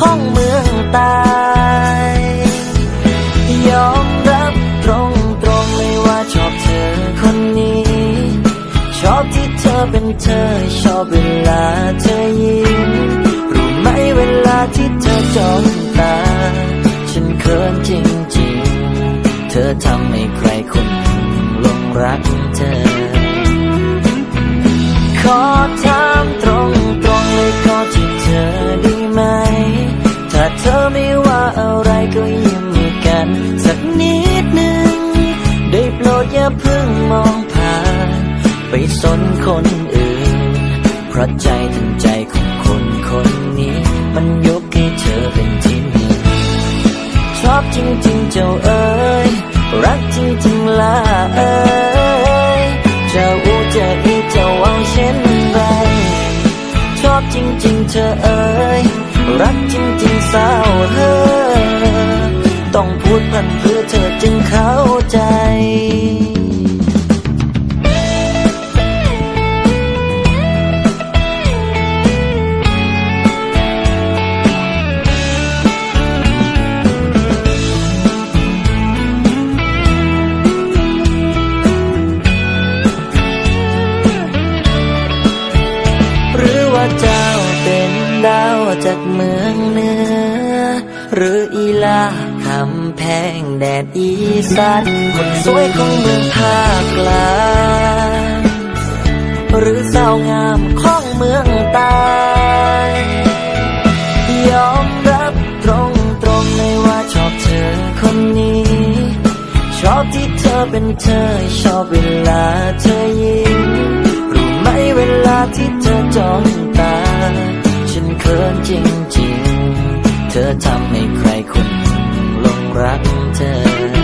ของเมืองใต้ยอมรับตรงตรงๆเลยว่าชอบเธอคนนี้ ชอบที่เธอเป็นเธอ ชอบเวลาเธอยิ้มรู้ไหมเวลาที่เธอจ้องตา ฉันเขินจริงๆ เธอทำให้ใครคนหนึ่งลงรักเธอ สักนิดหนึ่ง ได้โปรดอย่าเพิ่งมองผ่าน ไปสนคนอื่น เพราะใจถึงใจของคนคนนี้ มันยกให้เธอเป็นที่หนึ่งชอบจริงๆเจ้าเอ๋ยรักจริงๆล่ะเอ๋ยจะอูจะอีจะวางเช่นไร ชอบจริงๆเธอเอ๋ยรักจริงๆสาวเฮ้อันเพื่อเธอจึงเข้าใจหรือว่าเจ้าเป็นดาวจากเมืองเหนือ หรืออีลาคำแพงแดดอีสานคนสวยของเมืองภาคกลางหรือสาวงามของเมืองใต้ยอมรับตรงตรงๆเลยว่าชอบเธอคนนี้ ชอบที่เธอเป็นเธอ ชอบเวลาเธอยิ้มรู้ไหมเวลาที่เธอจ้องตา ฉันเขินจริงๆ เธอทำให้ใครคนหนึ่งลงรักเธอ